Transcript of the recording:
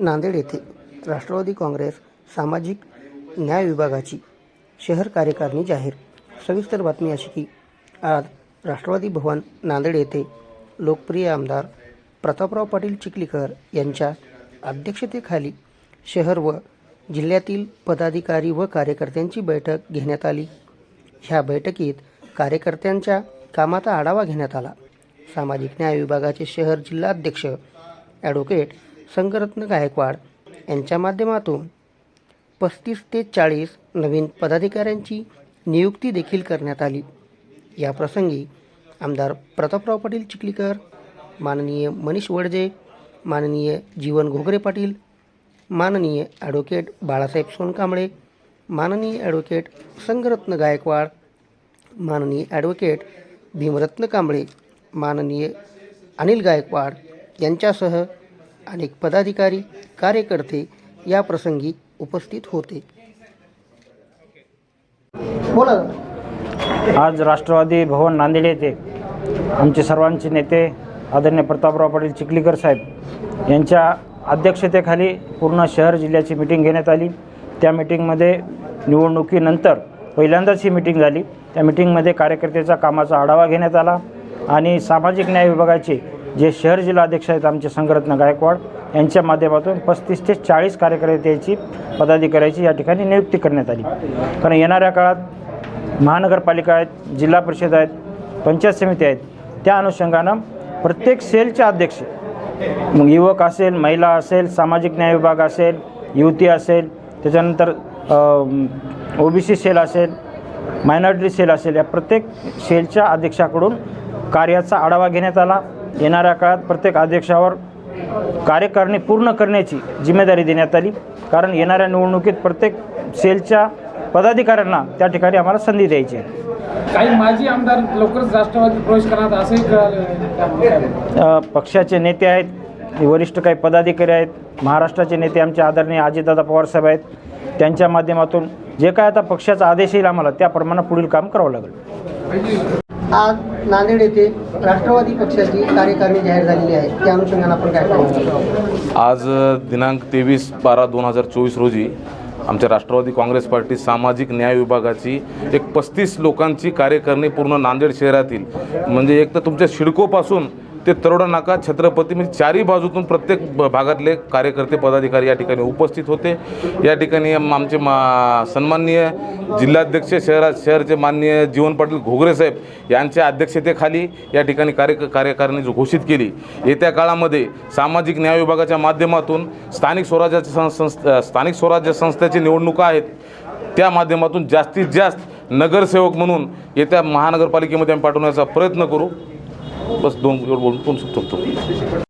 नांदेड येथे राष्ट्रवादी काँग्रेस सामाजिक न्याय विभागाची शहर कार्यकारिणी जाहीर. सविस्तर बातमी अशी की आज राष्ट्रवादी भवन नांदेड येथे लोकप्रिय आमदार प्रतापराव पाटील चिखलीकर यांच्या अध्यक्षतेखाली शहर व जिल्ह्यातील पदाधिकारी व कार्यकर्त्यांची बैठक घेण्यात आली. ह्या बैठकीत कार्यकर्त्यांच्या कामाचा आढावा घेण्यात आला. सामाजिक न्याय विभागाचे शहर जिल्हाध्यक्ष ॲडव्होकेट संगरत्न गायकवाड यांच्या माध्यमातून पस्तीस ते चाळीस नवीन पदाधिकाऱ्यांची नियुक्ती देखील करण्यात आली. या प्रसंगी आमदार प्रतापराव पाटील चिखलीकर माननीय मनीष वडजे माननीय जीवन घोगरे पाटील माननीय ॲडव्होकेट बाळासाहेब सोनकांबळे माननीय ॲडव्होकेट संगरत्न गायकवाड माननीय ॲडव्होकेट भीमरत्न कांबळे माननीय अनिल गायकवाड यांच्यासह अनेक पदाधिकारी कार्यकर्ते या प्रसंगी उपस्थित होते. बोला. आज राष्ट्रवादी भवन नांदेड येथे आमचे सर्वांचे नेते आदरणीय प्रतापराव पाटील चिखलीकर साहेब यांच्या अध्यक्षतेखाली पूर्ण शहर जिल्ह्याची मिटिंग घेण्यात आली. त्या मिटिंगमध्ये निवडणुकीनंतर पहिल्यांदाच ही मिटिंग झाली. त्या मिटिंगमध्ये कार्यकर्त्याचा कामाचा आढावा घेण्यात आला आणि सामाजिक न्याय विभागाचे जे शहर जिल्हा अध्यक्ष आहेत आमचे संघरत्न गायकवाड यांच्या माध्यमातून पस्तीस ते चाळीस कार्यकर्त्याची पदाधिकाऱ्याची या ठिकाणी नियुक्ती करण्यात आली. कारण येणाऱ्या काळात महानगरपालिका आहेत जिल्हा परिषद आहेत पंचायत समिती आहेत त्या अनुषंगानं प्रत्येक सेलचे अध्यक्ष मग युवक असेल महिला असेल सामाजिक न्याय विभाग असेल युवती असेल त्याच्यानंतर ओबीसी सेल असेल मायनॉरिटी सेल असेल या प्रत्येक सेलच्या अध्यक्षाकडून कार्याचा आढावा घेण्यात आला. येणाऱ्या काळात प्रत्येक अध्यक्षावर कार्यकारिणी पूर्ण करण्याची जिम्मेदारी देण्यात आली. कारण येणाऱ्या निवडणुकीत प्रत्येक सेलच्या पदाधिकाऱ्यांना त्या ठिकाणी आम्हाला संधी द्यायची आहे. काही माजी आमदार लवकरच राष्ट्रवादी प्रवेश करणार असंही पक्षाचे नेते आहेत वरिष्ठ काही पदाधिकारी आहेत महाराष्ट्राचे नेते आमचे आदरणीय अजितदादा पवारसाहेब आहेत. त्यांच्या माध्यमातून जे काय आता पक्षाचा आदेश येईल आम्हाला त्याप्रमाणे पुढील काम करावं लागेल. आज नांदेड येथे राष्ट्रवादी पक्षाची कार्यकारिणी जाहीर झालेली आहे. त्या अनुषंगाने आपण काय सांगू आज दिनांक तेवीस बारा दोन हजार चोवीस रोजी आमच्या राष्ट्रवादी काँग्रेस पार्टी सामाजिक न्याय विभागाची एक पस्तीस लोकांची कार्यकारिणी पूर्ण नांदेड शहरातील म्हणजे एक तर तुमच्या शिडकोपासून ते तरोडा नाका. छत्रपती म्हणजे चारही बाजूतून प्रत्येक भागातले कार्यकर्ते पदाधिकारी या ठिकाणी उपस्थित होते. या ठिकाणी आमचे मा सन्माननीय जिल्हाध्यक्ष शहरात शहरचे माननीय जीवन पाटील घोगरे साहेब यांच्या अध्यक्षतेखाली या ठिकाणी कार्य कार्यकारिणी घोषित केली. येत्या काळामध्ये सामाजिक न्याय विभागाच्या माध्यमातून स्थानिक स्वराज्याच्या सं संस्थ स्थानिक स्वराज्य संस्थेची निवडणुका आहेत. त्या माध्यमातून जास्तीत जास्त नगरसेवक म्हणून येत्या महानगरपालिकेमध्ये आम्ही पाठवण्याचा प्रयत्न करू. बस दोन बोलून शकतो